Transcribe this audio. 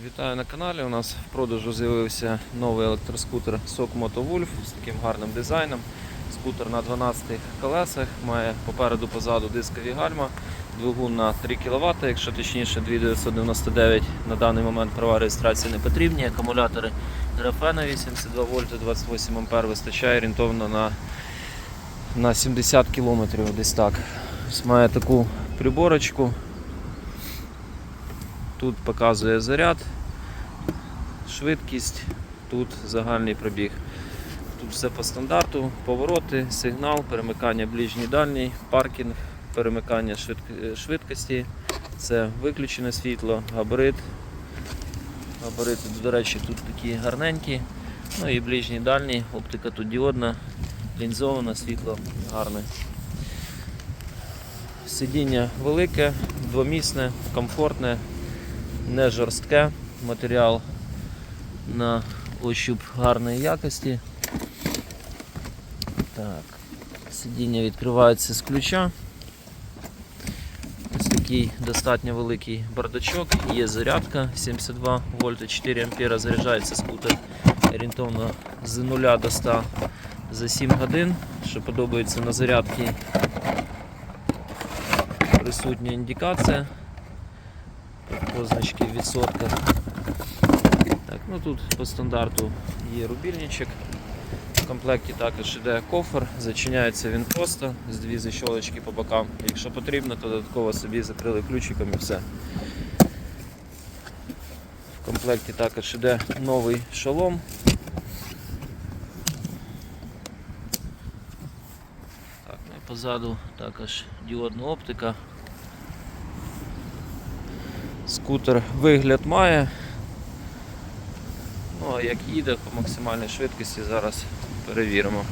Вітаю на каналі. У нас в продажу з'явився новий електроскутер SOC Moto Wolf з таким гарним дизайном. Скутер на 12 колесах, має попереду позаду дискові гальма, двигун на 3 кВт, якщо точніше 2999. На даний момент права реєстрації не потрібні. Акумулятори графенові 72 вольти 28 А вистачає орієнтовно на, на 70 км десь так. Має таку приборочку. Тут показує заряд, швидкість, тут загальний пробіг. Тут все по стандарту, повороти, сигнал, перемикання ближній дальній, паркінг, перемикання швидк- швидкості, це виключене світло, габарит. Габарити, до речі, тут такі гарненькі. Ну і ближній дальній, оптика тут діодна, лінзована, світло гарне. Сидіння велике, двомісне, комфортне, не жорстке, матеріал на ощуп гарної якості. Так, сидіння відкривається з ключа. Ось такий достатньо великий бардачок, є зарядка 72 вольта, 4 ампера заряджається скутер орієнтовно з 0 до 100 за 7 годин, що подобається на зарядці. Присутня індикація позначки в відсотках. Так, ну тут по стандарту є рубільничок. В комплекті також йде кофр, зачиняється він просто з дві защолочки по бокам. Якщо потрібно, то додатково собі закрили ключиком і все. В комплекті також йде новий шолом. Так, ну і позаду також діодна оптика. Скутер вигляд має. Ну а як їде по максимальній швидкості, зараз перевіримо.